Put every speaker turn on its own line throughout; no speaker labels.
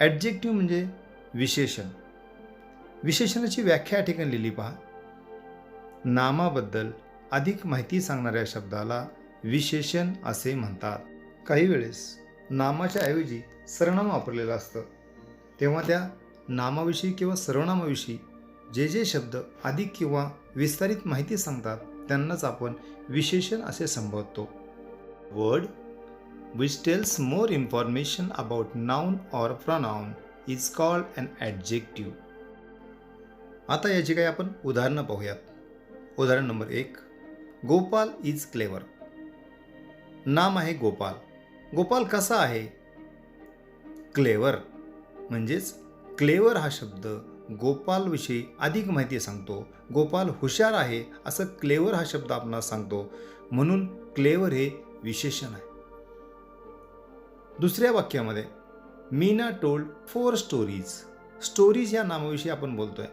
Adjective म्हणजे विशेषण. विशेषणाची व्याख्या या ठिकाणी लिहिली पहा. नामाबद्दल अधिक माहिती सांगणाऱ्या शब्दाला विशेषण असे म्हणतात. काही वेळेस नामाच्या ऐवजी सर्वनाम वापरलेलं असतं. तेव्हा त्या नामाविषयी किंवा सर्वनामाविषयी जे जे शब्द अधिक किंवा विस्तारित माहिती सांगतात त्यांनाच आपण विशेषण असे संबोधतो. Word which tells more information about noun or pronoun is called an adjective. आता याची काही आपण उदाहरणं पाहूयात. उदाहरण नंबर एक गोपाल इज क्लेवर नाम आहे गोपाल. गोपाल कसा आहे? क्लेवर म्हणजेच क्लेवर हा शब्द गोपालविषयी अधिक माहिती सांगतो. गोपाल हुशार आहे असं क्लेवर हा शब्द आपणास सांगतो. म्हणून क्लेवर हे विशेषण आहे. दुसऱ्या वाक्यामध्ये Meena told four stories stories या नामाविषयी आपण बोलतोय.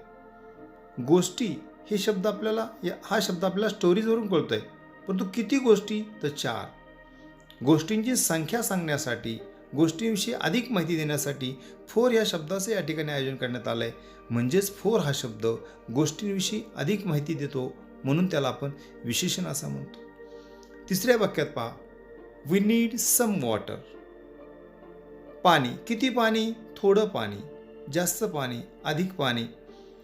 गोष्टी हे शब्द आपल्याला या- हा शब्द आपल्याला स्टोरीजवरून कळतोय. परंतु किती गोष्टी? तर चार. गोष्टींची संख्या सांगण्यासाठी गोष्टींविषयी अधिक माहिती देण्यासाठी फोर या शब्दाचं या ठिकाणी आयोजन करण्यात आलं आहे म्हणजेच फोर हा शब्द गोष्टींविषयी अधिक माहिती देतो म्हणून त्याला आपण विशेषण असं म्हणतो. तिसऱ्या वाक्यात पहा. वी नीड सम वॉटर पाणी किती पाणी? थोडं पाणी जास्त पाणी अधिक पाणी.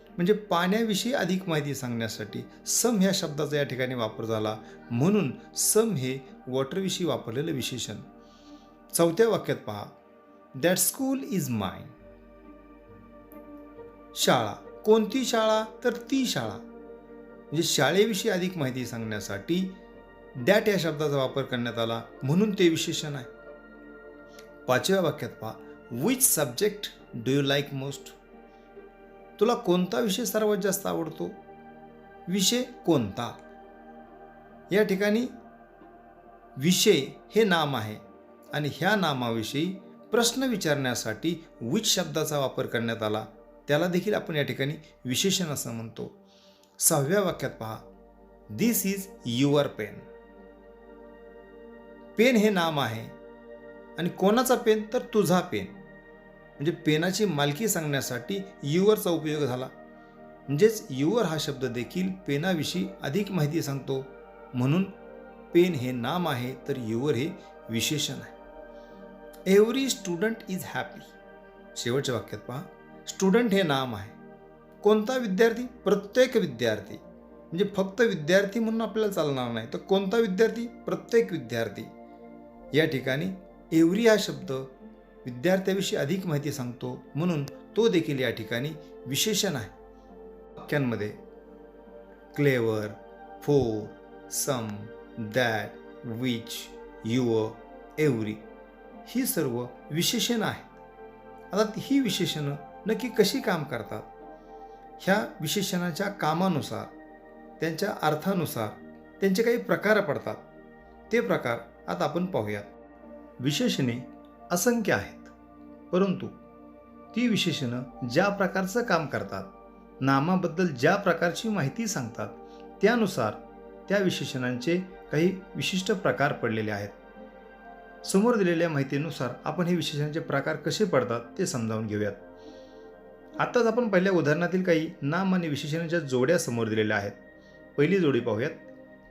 म्हणजे पाण्याविषयी अधिक माहिती सांगण्यासाठी सम ह्या शब्दाचा या ठिकाणी वापर झाला. म्हणून सम हे वॉटरविषयी वापरलेलं विशेषण. चौथ्या वाक्यात पहा. दॅट स्कूल इज माइन शाळा. कोणती शाळा? तर ती शाळा. म्हणजे शाळेविषयी अधिक माहिती सांगण्यासाठी दॅट या शब्दाचा वापर करण्यात आला. म्हणून ते विशेषण आहे. पाचव्या वाक्यात पहा. Which subject do you like most तुला कोणता विषय सर्वात जास्त आवडतो? विषय कोणता? या ठिकाणी विषय हे नाम आहे आणि ह्या नामाविषयी प्रश्न विचारण्यासाठी विच शब्दाचा वापर करण्यात आला त्याला देखील आपण या ठिकाणी विशेषण असं म्हणतो. सहाव्या वाक्यात पहा. This is your pen pen हे नाम आहे आणि कोणाचा पेन? तर तुझा पेन. म्हणजे पेनाची मालकी सांगण्यासाठी युअरचा उपयोग झाला. म्हणजेच युअर हा शब्द देखील पेनाविषयी अधिक माहिती सांगतो. म्हणून पेन हे नाम आहे तर युअर हे विशेषण आहे. एव्हरी स्टुडंट इज हॅपी शेवटच्या वाक्यात पहा. स्टुडंट हे नाम आहे. कोणता विद्यार्थी? प्रत्येक विद्यार्थी. म्हणजे फक्त विद्यार्थी म्हणून आपल्याला चालणार नाही. तर कोणता विद्यार्थी? प्रत्येक विद्यार्थी. या ठिकाणी एव्हरी हा शब्द विद्यार्थ्याविषयी अधिक माहिती सांगतो म्हणून तो देखील या ठिकाणी विशेषण आहे. वाक्यांमध्ये clever four some that which your every ही सर्व विशेषणं आहेत. आता ही विशेषणं नक्की कशी काम करतात? ह्या विशेषणाच्या कामानुसार त्यांच्या अर्थानुसार त्यांचे काही प्रकार पडतात. ते प्रकार आता आपण पाहूयात. विशेषणे असंख्य आहेत. परंतु ती विशेषणं ज्या प्रकारचं काम करतात नामाबद्दल ज्या प्रकारची माहिती सांगतात त्यानुसार त्या विशेषणांचे काही विशिष्ट प्रकार पडलेले आहेत. समोर दिलेल्या माहितीनुसार आपण हे विशेषणांचे प्रकार कसे पडतात ते समजावून घेऊयात. आत्ताच आपण पहिल्या उदाहरणातील काही नाम आणि विशेषणांच्या जोड्या समोर दिलेल्या आहेत. पहिली जोडी पाहूयात.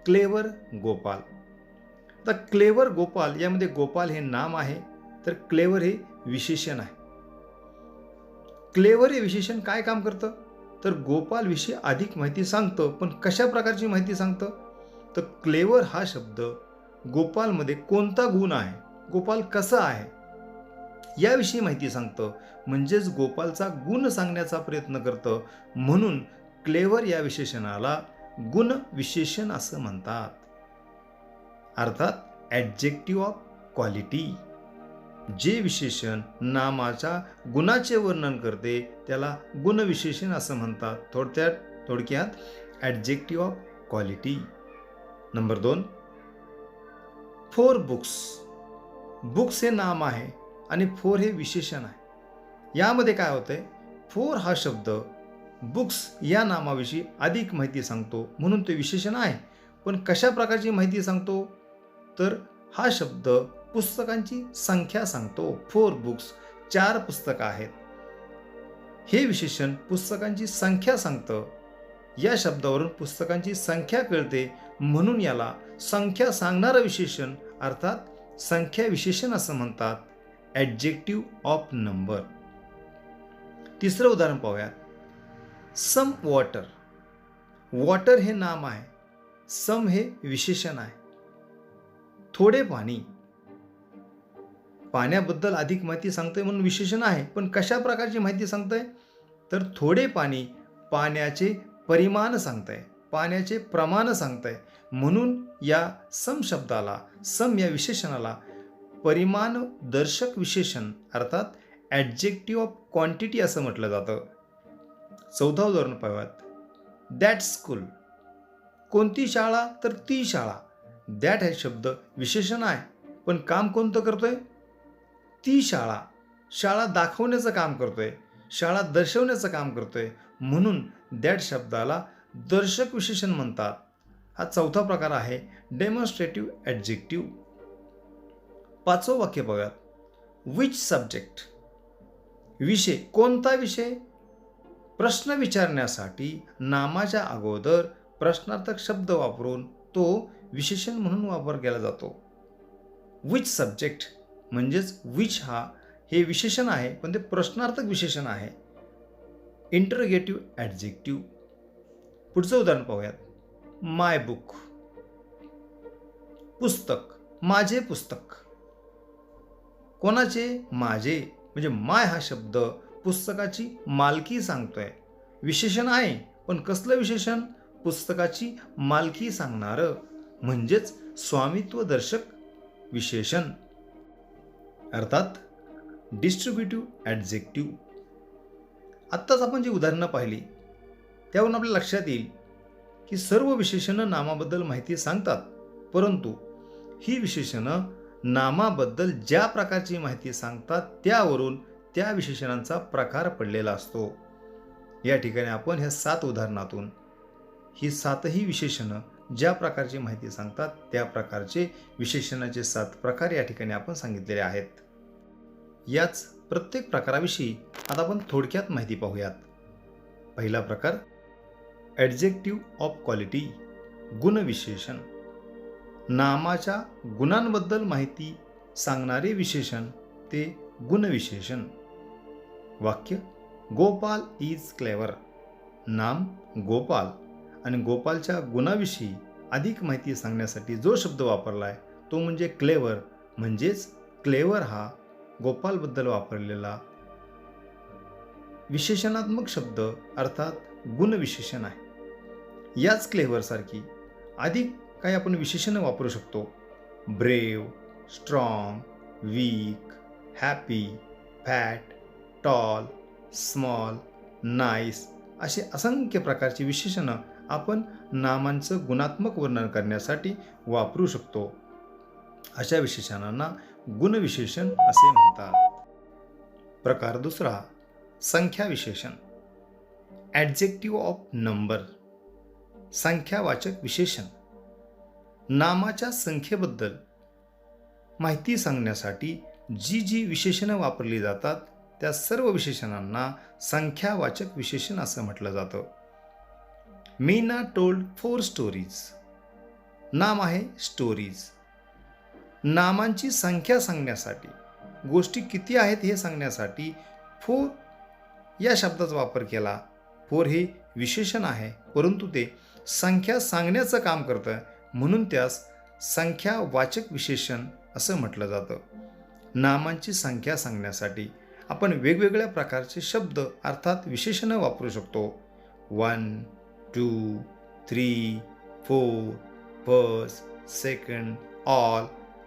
क्लेवर गोपाल. तर क्लेवर गोपाल यामध्ये गोपाल हे नाम आहे तर क्लेवर हे विशेषण आहे. क्लेवर हे विशेषण काय काम करतं? तर गोपालविषयी अधिक माहिती सांगतं पण कशा प्रकारची माहिती सांगतं? तर क्लेवर हा शब्द गोपालमध्ये कोणता गुण आहे? गोपाल कसा आहे? याविषयी माहिती सांगतं. म्हणजेच गोपालचा गुण सांगण्याचा प्रयत्न करतं. म्हणून क्लेवर या विशेषणाला गुण विशेषण असं म्हणतात. अर्थात ॲडजेक्टिव्ह ऑफ क्वालिटी जे विशेषण नामाच्या गुणाचे वर्णन करते त्याला गुणविशेषण असं म्हणतात. थोडक्यात थोडक्यात ॲडजेक्टिव्ह ऑफ क्वालिटी नंबर दोन. फोर बुक्स बुक्स हे नाम आहे आणि फोर हे विशेषण आहे. यामध्ये काय होतंय? फोर हा शब्द बुक्स या नामाविषयी अधिक माहिती सांगतो म्हणून ते विशेषण आहे. पण कशा प्रकारची माहिती सांगतो? तर हा शब्द पुस्तकांची संख्या सांगतो. फोर बुक्स चार पुस्तकं आहेत. हे विशेषण पुस्तकांची संख्या सांगतं. या शब्दावरून पुस्तकांची संख्या कळते. म्हणून याला संख्या सांगणारं विशेषण अर्थात संख्या विशेषण असं म्हणतात. ॲडजेक्टिव्ह ऑफ नंबर तिसरं उदाहरण पाहूयात. सम वॉटर वॉटर हे नाम आहे. सम हे विशेषण आहे. थोडे पाणी. पाण्याबद्दल अधिक माहिती सांगतोय म्हणून विशेषण आहे. पण कशा प्रकारची माहिती सांगतोय? तर थोडे पाणी पाण्याचे परिमाण सांगतंय. पाण्याचे प्रमाण सांगतंय. म्हणून या सम शब्दाला सम या विशेषणाला परिमाण दर्शक विशेषण अर्थात ॲडजेक्टिव्ह ऑफ क्वांटिटी असं म्हटलं जातं. चौदा उदाहरण पाहूयात. दॅट स्कूल कोणती शाळा? तर ती शाळा. दॅट हे शब्द विशेषण आहे. पण काम कोणतं करतोय? ती शाळा. शाळा दाखवण्याचं काम करतोय. शाळा दर्शवण्याचं काम करतोय. म्हणून दॅट शब्दाला दर्शक विशेषण म्हणतात. हा चौथा प्रकार आहे डेमॉन्स्ट्रेटिव्ह ॲडजेक्टिव्ह पाचवं वाक्य बघात विच सब्जेक्ट विषय कोणता विषय? प्रश्न विचारण्यासाठी नामाच्या अगोदर प्रश्नार्थक शब्द वापरून तो विशेषण म्हणून वापर केला जातो. विच सब्जेक्ट म्हणजेच विच हा हे विशेषण आहे पण ते प्रश्नार्थक विशेषण आहे. इंटरगेटिव्ह ॲडजेक्टिव्ह पुढचं उदाहरण पाहूयात. माय बुक पुस्तक. माझे पुस्तक. कोणाचे? माझे. म्हणजे माय हा शब्द पुस्तकाची मालकी सांगतोय. विशेषण आहे पण कसलं विशेषण? पुस्तकाची मालकी सांगणारं म्हणजेच स्वामित्व दर्शक विशेषण. अर्थात डिस्ट्रीब्युटिव्ह ॲडजेक्टिव्ह आत्ताच आपण जी उदाहरणं पाहिली त्यावरून आपल्या लक्षात येईल की सर्व विशेषणं नामाबद्दल माहिती सांगतात परंतु ही विशेषणं नामाबद्दल ज्या प्रकारची माहिती सांगतात त्यावरून त्या विशेषणांचा प्रकार पडलेला असतो. या ठिकाणी आपण ह्या सात उदाहरणातून ही सातही विशेषणं ज्या प्रकारची माहिती सांगतात त्या प्रकारचे विशेषणाचे सात प्रकार या ठिकाणी आपण सांगितलेले आहेत. याच प्रत्येक प्रकाराविषयी आता आपण थोडक्यात माहिती पाहूयात. पहिला प्रकार ॲडजेक्टिव्ह ऑफ क्वालिटी गुणविशेषण. नामाच्या गुणांबद्दल माहिती सांगणारे विशेषण ते गुणविशेषण. वाक्य गोपाल इज क्लेवर नाम गोपाल. आणि गोपालच्या गुणाविषयी अधिक माहिती सांगण्यासाठी जो शब्द वापरला आहे तो म्हणजे क्लेवर. म्हणजेच क्लेवर हा गोपालबद्दल वापरलेला विशेषणात्मक शब्द अर्थात गुणविशेषण आहे. याच क्लेवरसारखी अधिक काही आपण विशेषणं वापरू शकतो. Brave strong weak happy fat tall small nice असे असंख्य प्रकारची विशेषणं आपण नामांचं गुणात्मक वर्णन करण्यासाठी वापरू शकतो. अशा विशेषणांना गुणविशेषण असे म्हणतात. प्रकार दुसरा संख्या विशेषण. ॲडजेक्टिव्ह ऑफ नंबर संख्यावाचक विशेषण. नामाच्या संख्येबद्दल माहिती सांगण्यासाठी जी जी विशेषणं वापरली जातात त्या सर्व विशेषणांना संख्यावाचक विशेषण असं म्हटलं जातं. मीना टोल्ड फोर स्टोरीज नाम आहे स्टोरीज नामांची संख्या सांगण्यासाठी गोष्टी किती आहेत हे सांगण्यासाठी फोर या शब्दाचा वापर केला. फोर हे विशेषण आहे परंतु ते संख्या सांगण्याचं काम करतं म्हणून त्यास संख्यावाचक विशेषण असं म्हटलं जातं. नामांची संख्या सांगण्यासाठी आपण वेगवेगळ्या प्रकारचे शब्द अर्थात विशेषणं वापरू शकतो. One two three four first second all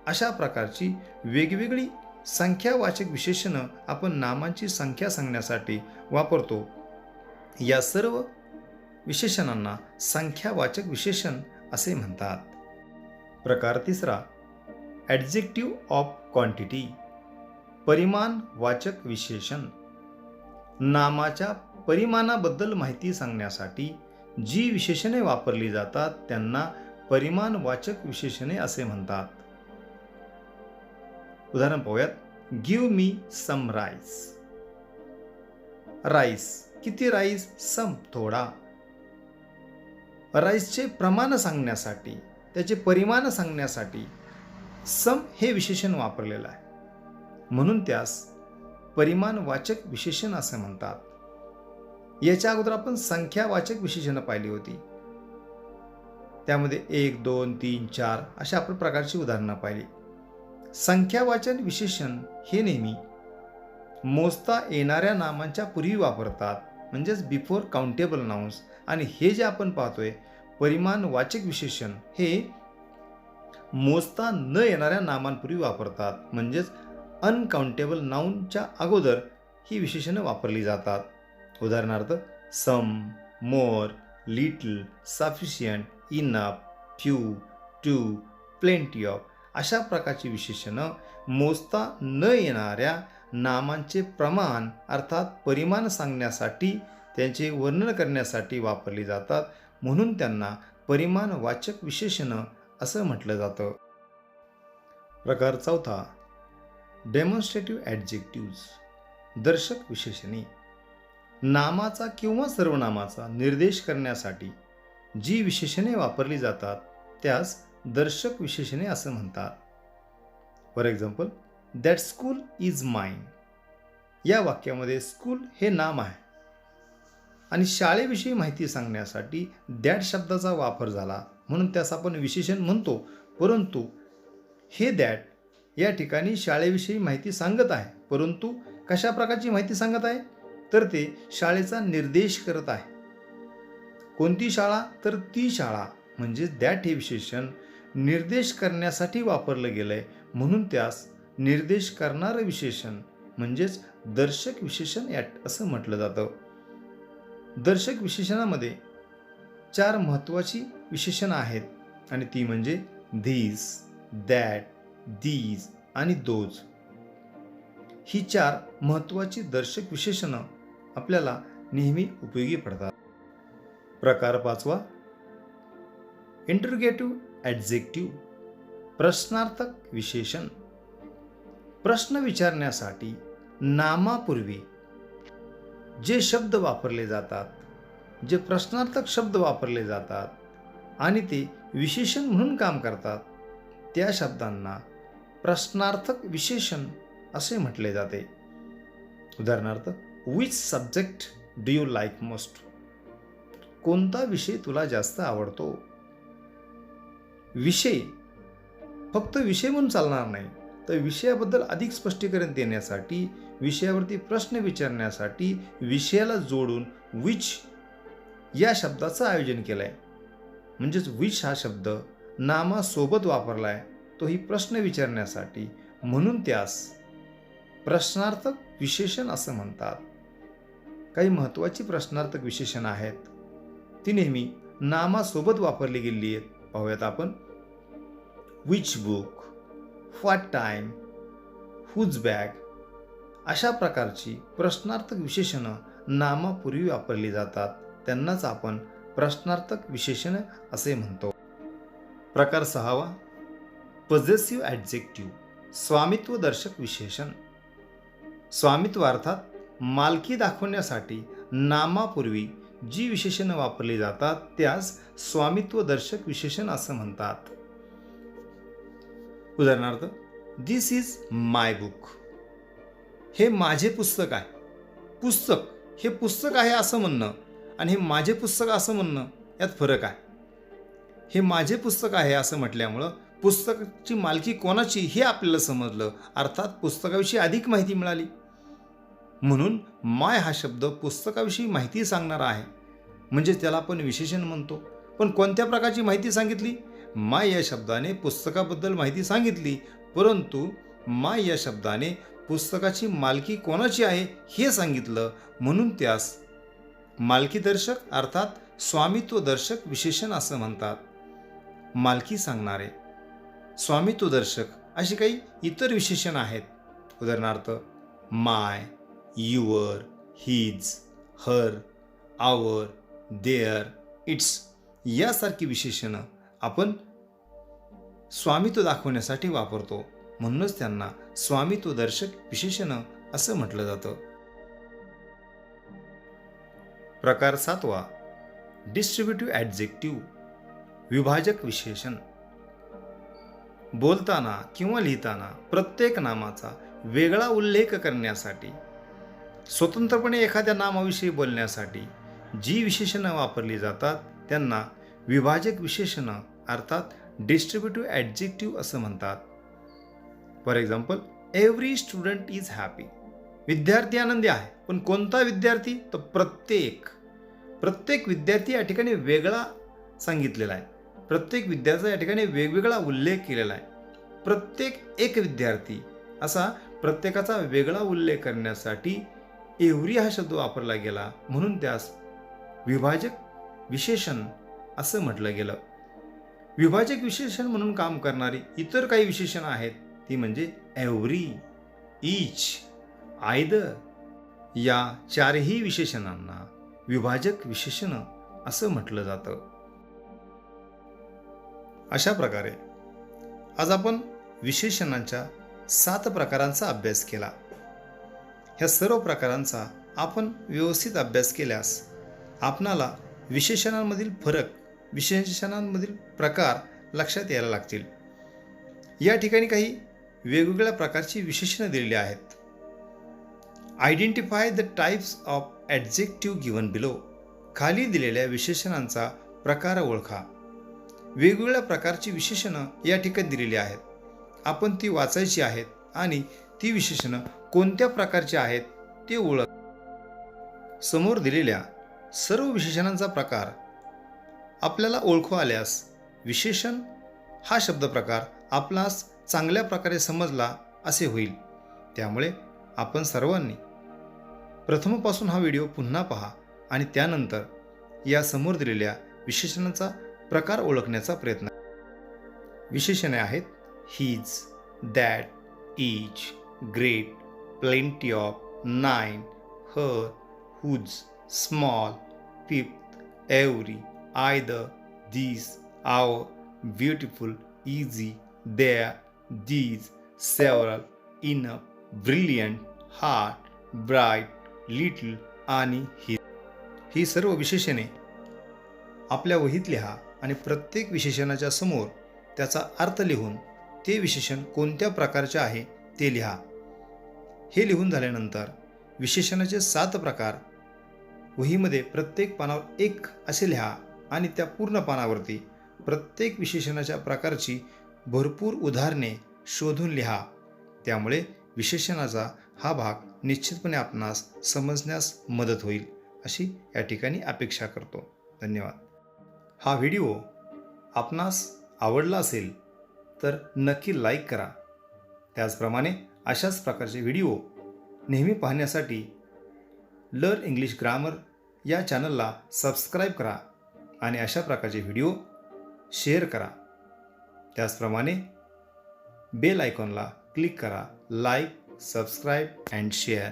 अशा प्रकारची वेगवेगळी संख्यावाचक विशेषणं आपण नामांची संख्या सांगण्यासाठी वापरतो. या सर्व विशेषणांना संख्यावाचक विशेषण असे म्हणतात. प्रकार तिसरा ॲडजेक्टिव्ह ऑफ क्वांटिटी परिमाणवाचक विशेषण. नामाच्या परिमाणाबद्दल माहिती सांगण्यासाठी जी विशेषणे वापरली जातात त्यांना परिमाणवाचक विशेषणे असे म्हणतात. उदाहरण पाहूयात. Give me some rice rice किती राईस सम थोडा. राईसचे प्रमाण सांगण्यासाठी त्याचे परिमाण सांगण्यासाठी सम हे विशेषण वापरलेलं आहे. म्हणून त्यास परिमाणवाचक विशेषण असे म्हणतात. याच्या अगोदर आपण संख्यावाचक विशेषणं पाहिली होती. त्यामध्ये एक दोन तीन चार अशा आपण प्रकारची उदाहरणं पाहिली. संख्यावाचन विशेषण हे नेहमी मोजता येणाऱ्या नामांच्या पूर्वी वापरतात म्हणजेच बिफोर काउंटेबल नाउन्स आणि हे जे आपण पाहतोय परिमाणवाचक विशेषण हे मोजता न येणाऱ्या नामांपूर्वी वापरतात म्हणजेच अनकाउंटेबल नाऊनच्या अगोदर ही विशेषणं वापरली जातात. उदाहरणार्थ some more little sufficient enough few two plenty of अशा प्रकारची विशेषणं मोजता न येणाऱ्या नामांचे प्रमाण अर्थात परिमाण सांगण्यासाठी त्यांचे वर्णन करण्यासाठी वापरली जातात. म्हणून त्यांना परिमाणवाचक विशेषणं असं म्हटलं जातं. प्रकार चौथा. डेमॉन्स्ट्रेटिव्ह ॲडजेक्टिव्ज दर्शक विशेषणे. नामाचा किंवा सर्वनामाचा निर्देश करण्यासाठी जी विशेषणे वापरली जातात त्यास दर्शक विशेषणे असं म्हणतात. For example that school is mine या वाक्यामध्ये स्कूल हे नाम आहे. आणि शाळेविषयी माहिती सांगण्यासाठी दॅट शब्दाचा वापर झाला म्हणून त्यास आपण विशेषण म्हणतो. परंतु हे दॅट या ठिकाणी शाळेविषयी माहिती सांगत आहे. परंतु कशा प्रकारची माहिती सांगत आहे? तर ते शाळेचा निर्देश करत आहे. कोणती शाळा? तर ती शाळा म्हणजे दॅट हे विशेषण निर्देश करण्यासाठी वापरलं गेलं आहे म्हणून त्यास निर्देश करणारं विशेषण म्हणजेच दर्शक विशेषण यात असं म्हटलं जातं. दर्शक विशेषणामध्ये चार महत्त्वाची विशेषणं आहेत आणि ती म्हणजे धीस दॅट दीज आणि दोज ही चार महत्त्वाची दर्शक विशेषणं आपल्याला नेहमी उपयोगी पडतात. प्रकार पाचवा. इंटरगेटिव्ह ॲडजेक्टिव्ह. प्रश्नार्थक विशेषण. प्रश्न विचारण्यासाठी नामापूर्वी जे शब्द वापरले जातात जे प्रश्नार्थक शब्द वापरले जातात आणि ते विशेषण म्हणून काम करतात त्या शब्दांना प्रश्नार्थक विशेषण असे म्हटले जाते. उदाहरणार्थ which subject do you like most कोणता विषय तुला जास्त आवडतो? विषय. फक्त विषय म्हणून चालणार नाही तर विषयाबद्दल अधिक स्पष्टीकरण देण्यासाठी विषयावरती प्रश्न विचारण्यासाठी विषयाला जोडून विच या शब्दाचं आयोजन केलं आहे म्हणजेच विच हा शब्द नामासोबत वापरला आहे तोही प्रश्न विचारण्यासाठी म्हणून त्यास प्रश्नार्थक विशेषण असं म्हणतात. काही महत्त्वाची प्रश्नार्थक विशेषणं आहेत. ती नेहमी नामासोबत वापरली गेलेली आहेत. पाहूयात आपण. Which book what time whose bag अशा प्रकारची प्रश्नार्थक विशेषणं नामापूर्वी वापरली जातात. त्यांनाच आपण प्रश्नार्थक विशेषण असे म्हणतो. प्रकार सहावा. पजेसिव्ह ॲडजेक्टिव्ह स्वामित्वदर्शक विशेषण. स्वामित्व अर्थात मालकी दाखवण्यासाठी नामापूर्वी जी विशेषणं वापरली जातात त्यास स्वामित्वदर्शक विशेषण असं म्हणतात. उदाहरणार्थ दिस इज माय बुक हे माझे पुस्तक आहे. पुस्तक हे पुस्तक आहे असं म्हणणं आणि हे माझे पुस्तक असं म्हणणं यात फरक आहे. हे माझे पुस्तक आहे असं म्हटल्यामुळं पुस्तकाची मालकी कोणाची हे आपल्याला समजलं. अर्थात पुस्तकाविषयी अधिक माहिती मिळाली. म्हणून माय हा शब्द पुस्तकाविषयी माहिती सांगणारा आहे. म्हणजे त्याला आपण विशेषण म्हणतो. पण कोणत्या प्रकारची माहिती सांगितली? माय या शब्दाने पुस्तकाबद्दल माहिती सांगितली परंतु माय या शब्दाने पुस्तकाची मालकी कोणाची आहे हे सांगितलं म्हणून त्यास मालकीदर्शक अर्थात स्वामित्वदर्शक विशेषण असं म्हणतात. मालकी सांगणारे स्वामित्वदर्शक अशी काही इतर विशेषण आहेत. उदाहरणार्थ my your his her our their its यासारखी विशेषणं आपण स्वामित्व दाखवण्यासाठी वापरतो. म्हणूनच त्यांना स्वामित्वदर्शक विशेषणं असं म्हटलं जातं. प्रकार सातवा. Distributive adjective. विभाजक विशेषण. बोलताना किंवा लिहिताना प्रत्येक नामाचा वेगळा उल्लेख करण्यासाठी स्वतंत्रपणे एखाद्या नामाविषयी बोलण्यासाठी जी विशेषणं वापरली जातात त्यांना विभाजक विशेषणं अर्थात डिस्ट्रीब्युटिव्ह ॲडजेक्टिव्ह असं म्हणतात. For example every student is happy विद्यार्थी आनंदी आहे पण कोणता विद्यार्थी? तर प्रत्येक. प्रत्येक विद्यार्थी या ठिकाणी वेगळा सांगितलेला आहे. प्रत्येक विद्यार्थ्याचा या ठिकाणी वेगवेगळा उल्लेख केलेला आहे. प्रत्येक एक विद्यार्थी असा प्रत्येकाचा वेगळा उल्लेख करण्यासाठी एवरी हा शब्द वापरला गेला म्हणून त्यास विभाजक विशेषण असं म्हटलं गेलं. विभाजक विशेषण म्हणून काम करणारी इतर काही विशेषणं आहेत ती म्हणजे एव्हरी इच आयद या चारही विशेषणांना विभाजक विशेषणं असं म्हटलं जातं. अशा प्रकारे आज आपण विशेषणांच्या सात प्रकारांचा अभ्यास केला. ह्या सर्व प्रकारांचा आपण व्यवस्थित अभ्यास केल्यास आपणाला विशेषणांमधील फरक विशेषणांमधील प्रकार लक्षात यायला लागतील. या ठिकाणी काही वेगवेगळ्या प्रकारची विशेषणं दिलेली आहेत. Identify the types of adjective given below खाली दिलेल्या विशेषणांचा प्रकार ओळखा. वेगवेगळ्या प्रकारची विशेषणं या ठिकाणी दिलेली आहेत. आपण ती वाचायची आहेत आणि ती विशेषणं कोणत्या प्रकारचे आहेत ते ओळख. समोर दिलेल्या सर्व विशेषणांचा प्रकार आपल्याला ओळखू आल्यास विशेषण हा शब्द प्रकार आपणास चांगल्या प्रकारे समजला असे होईल. त्यामुळे आपण सर्वांनी प्रथमपासून हा व्हिडिओ पुन्हा पहा आणि त्यानंतर या समोर दिलेल्या विशेषणांचा प्रकार ओळखण्याचा प्रयत्न विशेषणे आहेत his that is great plenty of nine her, whose, small, fifth, every, either, these, our beautiful easy there, these several, enough, brilliant heart bright little आणि ही ही सर्व विशेषणे आपल्या वहीत लिहा आणि प्रत्येक विशेषणाच्या समोर त्याचा अर्थ लिहून ते विशेषण कोणत्या प्रकारचे आहे ते लिहा. हे लिहून झाल्यानंतर विशेषणाचे सात प्रकार. वहीमध्ये प्रत्येक पानावर एक असे लिहा आणि त्या पूर्ण पानावरती प्रत्येक विशेषणाच्या प्रकारची भरपूर उदाहरणे शोधून लिहा. त्यामुळे विशेषणाचा हा भाग निश्चितपणे आपणास समजण्यास मदत होईल अशी या ठिकाणी अपेक्षा करतो. धन्यवाद. हा व्हिडिओ आपणास आवडला असेल तर नक्की लाईक करा. त्याचप्रमाणे अशाच प्रकारचे व्हिडिओ नेहमी पाहण्यासाठी लर्न इंग्लिश ग्रामर या चॅनलला सबस्क्राईब करा आणि अशा प्रकारचे व्हिडिओ शेअर करा. त्याचप्रमाणे बेल आयकॉनला क्लिक करा लाईक सबस्क्राईब अँड शेअर.